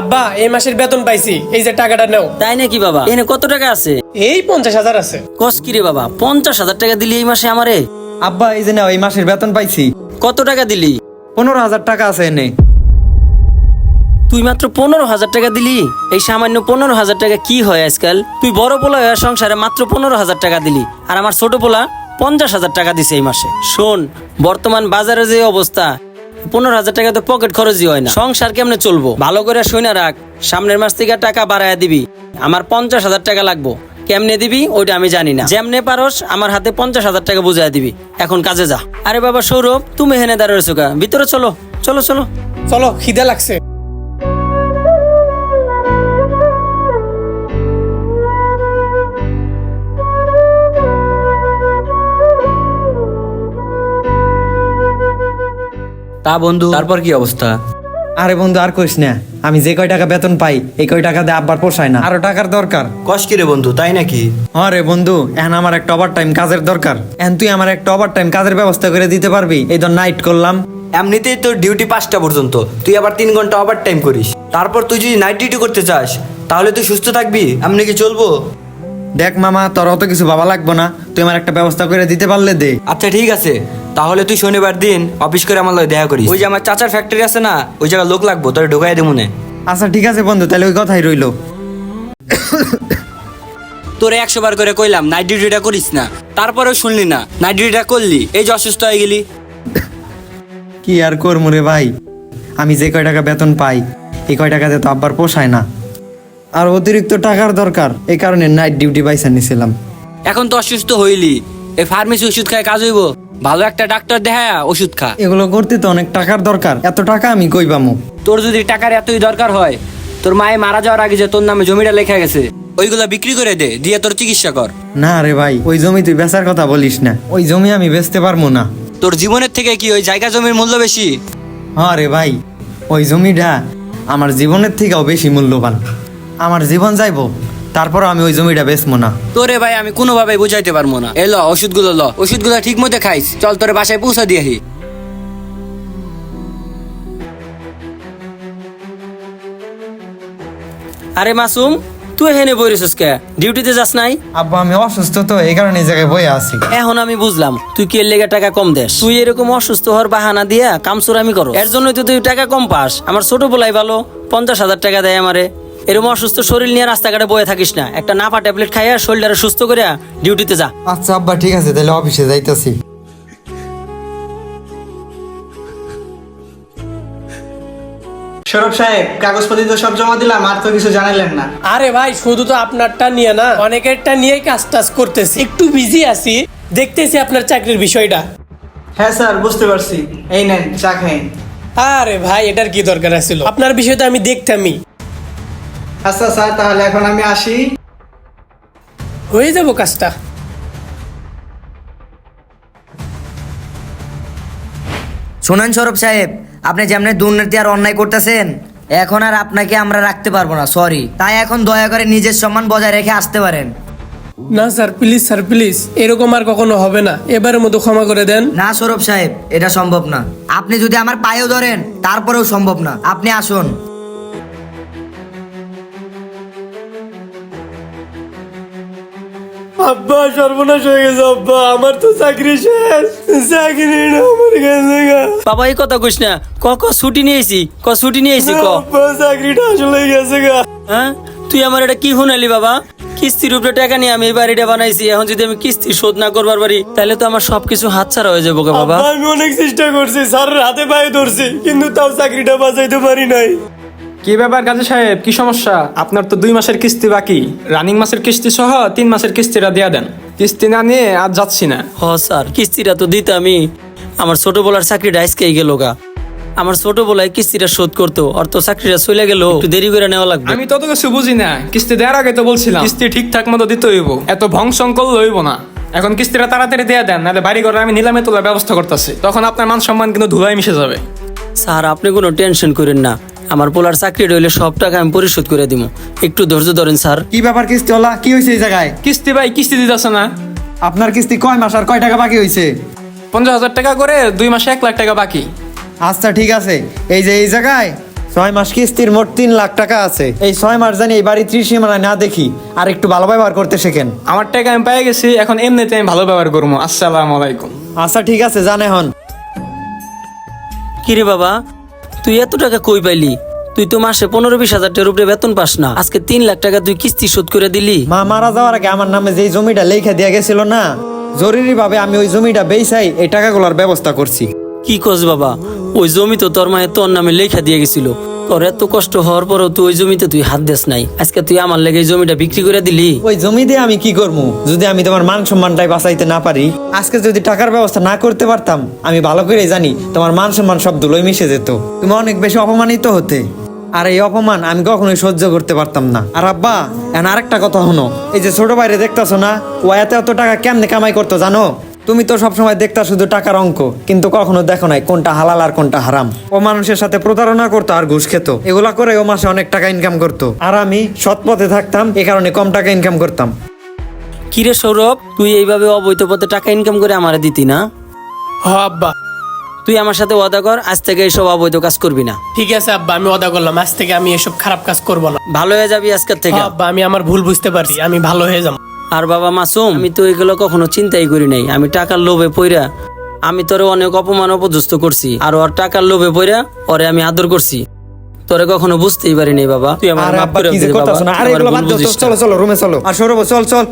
আব্বা এই মাসের বেতন পাইছি। এই যে টাকাটা নাও। তাই নাকি বাবা? এনে কত টাকা আছে? এই পঞ্চাশ হাজার আছে। কস কিরে বাবা? পঞ্চাশ হাজার টাকা দিলি এই মাসে আমারে? আব্বা এই যে নাও এই মাসের বেতন পাইছি। কত টাকা দিলি? পনেরো হাজার টাকা আছে এনে। তুই মাত্র পনেরো হাজার টাকা দিলি? এই সামান্য পনেরো হাজার টাকা কি হয় আজকাল? তুই বড় পোলা হয়ে সংসারে মাত্র পনেরো হাজার টাকা দিলি। আর আমার ছোট পোলা পঞ্চাশ হাজার টাকা দিছে এই মাসে। শোন বর্তমান বাজারে যে অবস্থা পনেরো হাজার টাকা তো পকেট খরচই হয় না। সংসার কেমনে চলবো? ভালো করে শুনে রাখ, সামনের মাস থেকে টাকা বাড়ায় দিবি। আমার পঞ্চাশ হাজার টাকা লাগবো। কেমনে দিবি? ওইটা আমি জানি না। যেমনে পারস, আমার হাতে পঞ্চাশ হাজার টাকা বুঝাই দিবি। এখন কাজে যা। আরে বাবা সৌরভ, তুমি হেনে দাঁড়িয়েছো কা? ভিতরে চলো। চলো চলো। চলো, খিদে লাগছে। তা বন্ধু তারপর কি অবস্থা? আরে বন্ধু আর কইস না। আমি যে কয় টাকা বেতন পাই এই কয় টাকা দিয়ে আব্বার পোষায় না। আরও টাকার দরকার। কষ কি রে বন্ধু তাই নাকি? হ্যাঁ রে বন্ধু এখন আমার একটা ওভার টাইম কাজের দরকার। এখন তুই আমার একটা ওভার টাইম কাজের ব্যবস্থা করে দিতে পারবি? এই ধর নাইট করলাম। এমনিতেই তোর ডিউটি পাঁচটা পর্যন্ত। তুই আবার তিন ঘণ্টা ওভার টাইম করিস। তারপর তুই যদি নাইট ডিউটি করতে চাস তাহলে তুই সুস্থ থাকবি। এমনি কি চলবো? দেখ মামা তোর অত কিছু ভাবা লাগবো না। তুই আমার একটা ব্যবস্থা করে দিতে পারলে দে। আচ্ছা ঠিক আছে। তাহলে তুই শনিবার দিন অফিস করে আমার লগে দেখা করিস। ওই যে আমার চাচার ফ্যাক্টরি আছে না ওই জায়গায় লোক লাগবো তোর ঢুকাই দেবো মনে আচ্ছা ঠিক আছে বন্ধু তাহলে ওই কথাই রইল। তোরে একশো বার করে কইলাম নাইট ডিউটিটা করিস না। তারপরেও শুনলি না নাইট ডিউটিটা করলি এই যে অসুস্থ হয়ে গেলি। কি আর করব রে ভাই? আমি যে কয় টাকা বেতন পাই এই কয় টাকাতে তো আব্বার পোষায় না। আর অতিরিক্ত টাকার দরকার এই কারণে নাইট ডিউটি পাইসা নিছিলাম। এখন তো অসুস্থ হইলি এই ফার্মেসি ওষুধ খায় কাজ হইব? ভালো একটা ডাক্তার দেখা ওষুধ খা। এগুলো করতে তো অনেক টাকার দরকার। এত টাকা আমি কই পামু? তোর যদি টাকার এতই দরকার হয় তোর মায়ে মারা যাওয়ার আগে যে তোর নামে জমিটা লেখা গেছে ওইগুলা বিক্রি করে দে দিয়ে তোর চিকিৎসা কর। না রে ভাই ওই জমি তুই বেচার কথা বলিস না। ওই জমি আমি বেচতে পারব না। তোর জীবনের থেকে কি ওই জায়গা জমির মূল্য বেশি? হ্যাঁ রে ভাই ওই জমিটা আমার জীবনের থেকেও বেশি মূল্যবান। আমার জীবন যাইবো। তারপরও আমি ওই জমিটা বেচবো না। তোরে ভাই আমি কোনোভাবে বুঝাইতে পারব না। এ ল ওষুধগুলো ল। ওষুধগুলো ঠিক মতো খাইস। চল তোর বাসায় পৌঁছা দিয়েহি আরে মাসুম তুই হেনে বইরেছিস কে? ডিউটিতে যাস নাই? আব্বা আমি অসুস্থ তো এই কারণে এই জায়গায় বয়ে আছি। এখন আমি বুঝলাম তুই কি এর লেগে টাকা কম দেস? তুই এরকম অসুস্থ হওয়ার বাহানা দিয়া কামচুরামি করো এর জন্যই তো তুই টাকা কম পাস। আমার ছোট বলাই ভালো পঞ্চাশ হাজার টাকা দেয় আমারে। এরকম অসুস্থ শরীর নিয়ে রাস্তাঘাটে বয়ে থাকিস না। একটা নাপা ট্যাবলেট খাইয়া শরীরটা সুস্থ করে ডিউটিতে যা। আচ্ছা আব্বা ঠিক আছে তাহলে অফিসে যাইতেছি। সৌরভ সাহেব কাগজপত্র তো সব জমা দিলাম আর তো কিছু জানালেন না। আরে ভাই শুধু তো আপনারটা নিয়ে না অনেকেরটা নিয়েই কাজ টাজ করতেছি। একটু বিজি আছি দেখতেছি আপনার চাকরির বিষয়টা। হ্যাঁ স্যার বুঝতে পারছি। এই নেন চা খাইন আরে ভাই এটার কি দরকার ছিল আপনার বিষয়টা আমি দেখতামই। আচ্ছা স্যার তাহলে এখন আমি আসি। হয়ে যাব কাজটা। শোনেন সৌরভ সাহেব আপনি যেমনি দুর্নীতি আর অন্যায় করতেছেন এখন আর আপনাকে আমরা রাখতে পারব না সরি তাই এখন দয়া করে নিজের সম্মান বজায় রেখে আসতে পারেন। না স্যার প্লিজ স্যার প্লিজ এরকম আর কখনো হবে না। এবারের মতো ক্ষমা করে দেন। না সৌরভ সাহেব এটা সম্ভব না। আপনি যদি আমার পায়েও ধরেন তারপরেও সম্ভব না। আপনি আসুন। আব্বা সর্বনাশ হয়ে গেছে আব্বা। আমার তো চাকরি শেষ। চাকরি না আমার কাছে বাবা এই কথা কইস না। ক ক ছুটি নিয়েছি ক ছুটি নিয়েছি ক। আব্বা চাকরিটা আসলে গেছে গা। হ্যাঁ? তুই আমার এটা কি শুনালি বাবা? কিস্তির উপরে টাকা নিয়ে আমি এই বাড়িটা বানাইছি। এখন যদি আমি কিস্তি শোধ না করবার পারি তাহলে তো আমার সবকিছু হাতছাড়া হয়ে যাব বাবা। আমি অনেক চেষ্টা করছি। স্যারের হাতে পায়ে ধরছি কিন্তু তাও চাকরিটা বাঁচাইতে পারি নাই। কি ব্যাপার কাজী সাহেব? কি সমস্যা? আপনার তো দুই মাসের কিস্তি বাকি। রানিং মাসের কিস্তি সহ তিন মাসের কিস্তিটা দেয়া দেন। কিস্তি না নিয়ে আজ যাচ্ছি না। হ স্যার কিস্তিটা তো দিতামই। আমার ছোট বলার চাকরিটা আজকেই গেল গা। আমার ছোট বলায় কিস্তিটা শোধ করতো আর তো চাকরিটা চলে গেল। একটু দেরি করে নেওয়া লাগবে। আমি তত কিছু বুঝি না। কিস্তি দেওয়ার আগে তো বলছিলাম। কিস্তি ঠিকঠাক মতো দিতে হইব। এত ভংসং করলে হইব না। এখন কিস্তিটা তাড়াতাড়ি দেয়া দেন নাহলে বাড়ি ঘরে আমি নিলামে তোলার ব্যবস্থা করতেছি। তখন আপনার মান সম্মান কিন্তু ধুলাই মিশে যাবে। স্যার আপনি কোনো টেনশন করেন না। আমার পোলার চাকরি রইলে সব টাকা আমি পরিশোধ করে দিব একটু ধৈর্য ধরেন স্যার। কি ব্যাপার কিস্তি ওলা কি হয়েছে এই জায়গায়? কিস্তি ভাই কিস্তি দিতেছে না। আপনার কিস্তি কয় মাস আর কয় টাকা বাকি হয়েছে পঞ্চাশ হাজার টাকা করে দুই মাসে এক লাখ টাকা বাকি। আচ্ছা ঠিক আছে। এই যে এই জায়গায় ছয় মাস কিস্তির মোট তিন লাখ টাকা আছে। এই ছয় মাস জানি এই বাড়ি ত্রিসীমানায় না দেখি আর একটু ভালো ব্যবহার করতে শেখেন। আমার টাকা আমি পেয়ে গেছি এখন এমনিতে আমি ভালো ব্যবহার করব। আসসালামু আলাইকুম। আচ্ছা ঠিক আছে জানে হন কিরে বাবা তুই এত টাকা কই পাইলি? তুই তো মাসে পনেরো বিশ হাজার টাকার উপরে বেতন পাস না। আজকে তিন লাখ টাকা তুই কিস্তি শোধ করে দিলি। মা মারা যাওয়ার আগে আমার নামে যেই জমিটা লেখা দিয়া গেছিল না জরুরি ভাবে আমি ওই জমিটা বেচাই এই টাকা গুলার ব্যবস্থা করছি। কি কস বাবা? ওই জমি তো তোর মায়ের তোর নামে লেখা দিয়ে গেছিল। তোর এত কষ্ট হওয়ার তুই ওই জমিতে তুই হাত নাই। আজকে তুই আমার লেগে জমিটা বিক্রি করে দিলি। ওই জমি দিয়ে আমি কি যদি আমি তোমার মান সম্মানটাই বাঁচাইতে না পারি, আজকে যদি টাকার ব্যবস্থা না করতে পারতাম, আমি ভালো জানি তোমার মান সম্মান সব মিশে যেত। তুমি অনেক বেশি অপমানিত হতে। আর এই অপমান আমি কখনোই সহ্য করতে পারতাম না। আর আব্বা, এখন আরেকটা কথা হনো এই যে ছোট বাইরে দেখতাছো না, ও এত এত টাকা কেমনে কামাই করতো জানো? তুমি তো সবসময় দেখতা শুধু টাকার অঙ্ক কিন্তু কখনো দেখো নাই কোনটা হালাল আর কোনটা হারাম। ও মানুষের সাথে প্রতারণা করতো আর ঘুষ খেত। এগুলা করে ও মাসে অনেক টাকা ইনকাম করতো। আর আমি সৎ পথে থাকতাম এ কারণে কম টাকা ইনকাম করতাম। কিরে সৌরভ তুই এইভাবে অবৈধ পথে টাকা ইনকাম করে আমার দিতি না? হ আব্বা। তুই আমার সাথে ওয়াদা কর আজ থেকে এইসব অবৈধ কাজ করবি না। ঠিক আছে আব্বা আমি ওদা করলাম। আজ থেকে আমি এসব খারাপ কাজ করব না। ভালো হয়ে যাবি আজকের থেকে। আব্বা আমি আমার ভুল বুঝতে পারছি। আমি ভালো হয়ে যাব। আর বাবা মাসুম আমি তো এগুলো কখনো চিন্তাই করি নাই। আমি টাকার লোভে পইরা আমি তোরে অনেক অপমান অপদস্থ করছি। আর ওর টাকার লোভে পইরা ওরে আমি আদর করছি। তোরে কখনো বুঝতেই পারিনি বাবা। তুই আমার মাপ আব্বা করে কি যে দে বাবা। আরে এগুলো বাদ দাও চল চল না। চলো চলো রুমে চলো। আর সৌরভ চল চল।